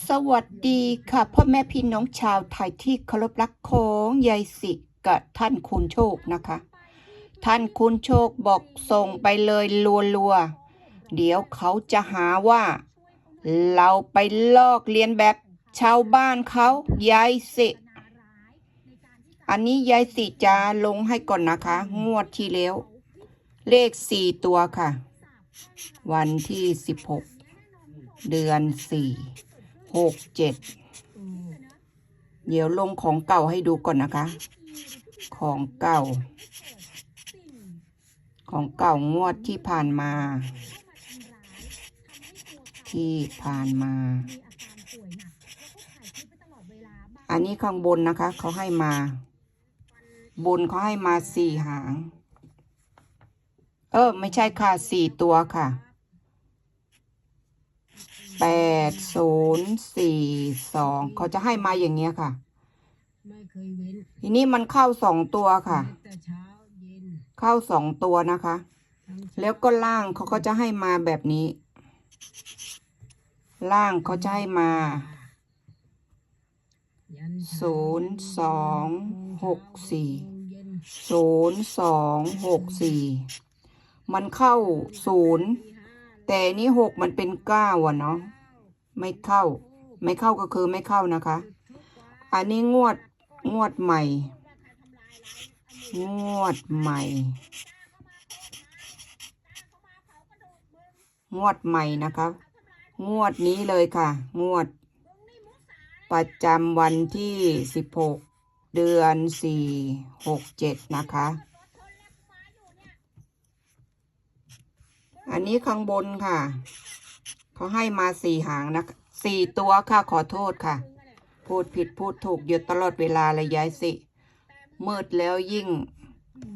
สวัสดีค่ะพ่อแม่พี่น้องชาวไทยที่เคารพรักของยายสิกับท่านคุณโชคนะคะ ท่านคุณโชคบอกส่งไปเลยรัวๆ เดี๋ยวเขาจะหาว่า เราไปลอกเลียนแบบชาวบ้านเขายายสิ อันนี้ยายสิจะลงให้ก่อนนะคะ งวดที่แล้ว เลขสี่ตัวค่ะ วันที่สิบหกเดือนสี่ หกเจ็ดเดี๋ยวลงของเก่าให้ดูก่อนนะคะ ของเก่า ของเก่างวดที่ผ่านมา ที่ผ่านมา อันนี้ข้างบนนะคะ เขาให้มา บนเขาให้มาสี่หาง เออ ไม่ใช่ค่ะสี่ตัวค่ะ แปดศูนย์สี่สองเขาจะให้มาอย่างเงี้ยค่ะ ไม่เคยเว้นทีนี้มันเข้าสองตัวค่ะ แต่เช้าเย็นเข้าสองตัวนะคะ ทั้งแล้วก็ล่างเขาก็จะให้มาแบบนี้ ล่างเขาจะให้มา ยันศูนย์สองหกสี่ เย็นศูนย์สองหกสี่มันเข้าศูนย์ แต่นี่หกมันเป็นเก้าอะเนาะไม่เข้า ไม่เข้าก็คือไม่เข้านะคะ อันนี้งวดงวดใหม่ งวดใหม่ งวดใหม่นะคะงวดนี้เลยค่ะ งวด ประจำวันที่สิบหกเดือนสี่หกเจ็ดนะคะ อันนี้ข้างบนค่ะ เขาให้มาสี่หางนะสี่ตัวค่ะขอโทษค่ะ พูดผิดพูดถูกอยู่ตลอดเวลาเลยยายสิ มืดแล้วยิ่งอื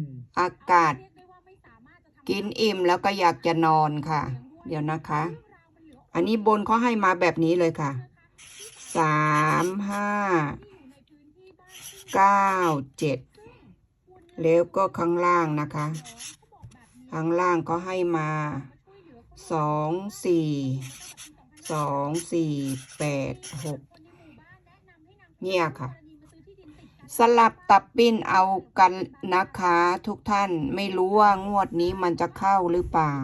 มอากาศ กินอิ่มแล้วก็อยากจะนอนค่ะ เดี๋ยวนะคะ อันนี้บนเขาให้มาแบบนี้เลยค่ะสามห้าเก้าเจ็ดแล้วก็ข้างล่างนะคะ ข้างล่างก็ให้มาสองสี่สองสี่แปดหกเนี่ยค่ะ สลับตับปิ้นเอากันนะคะทุกท่านไม่รู้ว่างวดนี้มันจะเข้าหรือเปล่า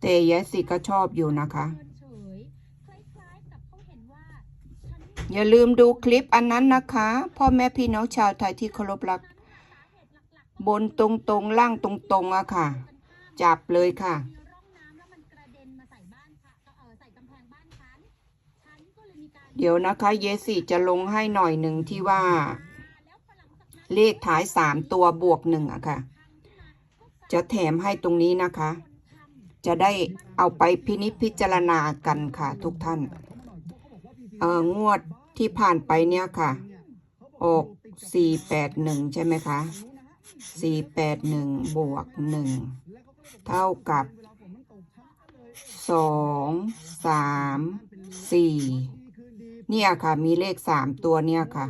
แต่ยายสิก็ชอบอยู่นะคะ อย่าลืมดูคลิปอันนั้นนะคะ พ่อแม่พี่น้องชาวไทยที่เคารพรัก บนตรงตรงๆล่างตรงตรงๆอะค่ะ จับเลยค่ะ เดี๋ยวนะคะเยสิจะลงให้หน่อยหนึ่งที่ว่า เลขท้ายสามตัวบวกหนึ่งอะค่ะ จะแถมให้ตรงนี้นะคะ จะได้เอาไปพินิจพิจารณากันค่ะทุกท่านเอองวดที่ผ่านไปเนี่ยค่ะ ออกสี่แปดหนึ่งใช่ไหมคะ สี่แปดหนึ่งบวกหนึ่งเท่ากับสองสามสี่เนี่ยค่ะ มีเลขสามตัวเนี่ยค่ะ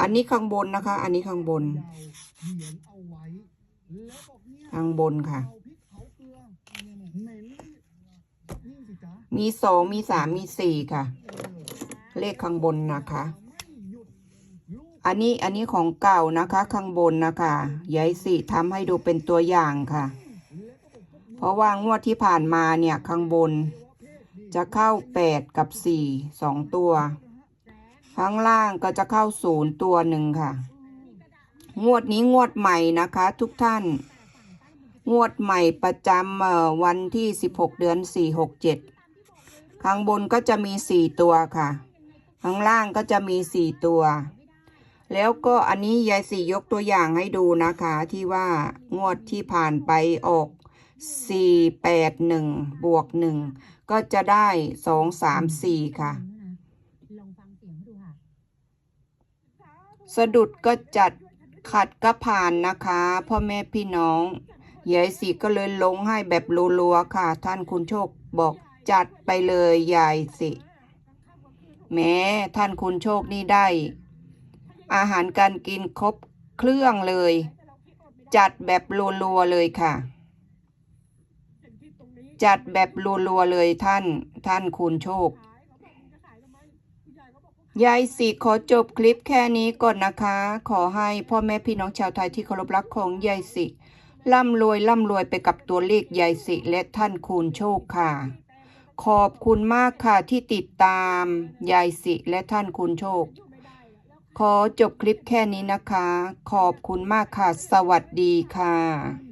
อันนี้ข้างบนนะคะ อันนี้ข้างบน ข้างบนค่ะ มีสองมีสามมีสี่ค่ะ เลขข้างบนนะคะ อันนี้อันนี้ของเก่านะคะ ข้างบนนะคะยายสิทำให้ดูเป็นตัวอย่างค่ะ เพราะว่างวดที่ผ่านมาเนี่ยข้างบน จะเข้าแปดกับสี่สองตัวข้างล่างก็จะเข้าศูนย์ตัวหนึ่งค่ะ งวดนี้งวดใหม่นะคะ ทุกท่าน งวดใหม่ประจำวันที่สิบหกเดือนสี่หกเจ็ดข้างบนก็จะมีสี่ตัวค่ะ ข้างล่างก็จะมีสี่ตัว แล้วก็อันนี้ยายสี่ยกตัวอย่างให้ดูนะคะ ที่ว่างวดที่ผ่านไปออกสี่แปดหนึ่งบวกหนึ่งก็จะได้สองสามสี่ค่ะสะสะดุดก็จัดขัดก็ผ่านนะคะพ่อแม่พี่น้องยายสีก็เลยลงให้แบบรัวๆค่ะ ท่านคุณโชคบอกจัดไปเลยยายสิแม้ท่านคุณโชคนี่ได้ อาหารการกินครบเครื่องเลย จัดแบบรัวๆเลยค่ะ จัดแบบรัวๆเลยท่าน ท่านคุณโชค ยายสิขอจบคลิปแค่นี้ก่อนนะคะ ขอให้พ่อแม่พี่น้องชาวไทยที่เคารพรักของยายสิร่ำรวยร่ำรวยไปกับตัวเลขยายสิและท่านคูณโชคค่ะ ขอบคุณมากค่ะที่ติดตามยายสิและท่านคูณโชค ขอจบคลิปแค่นี้นะคะ ขอบคุณมากค่ะ สวัสดีค่ะ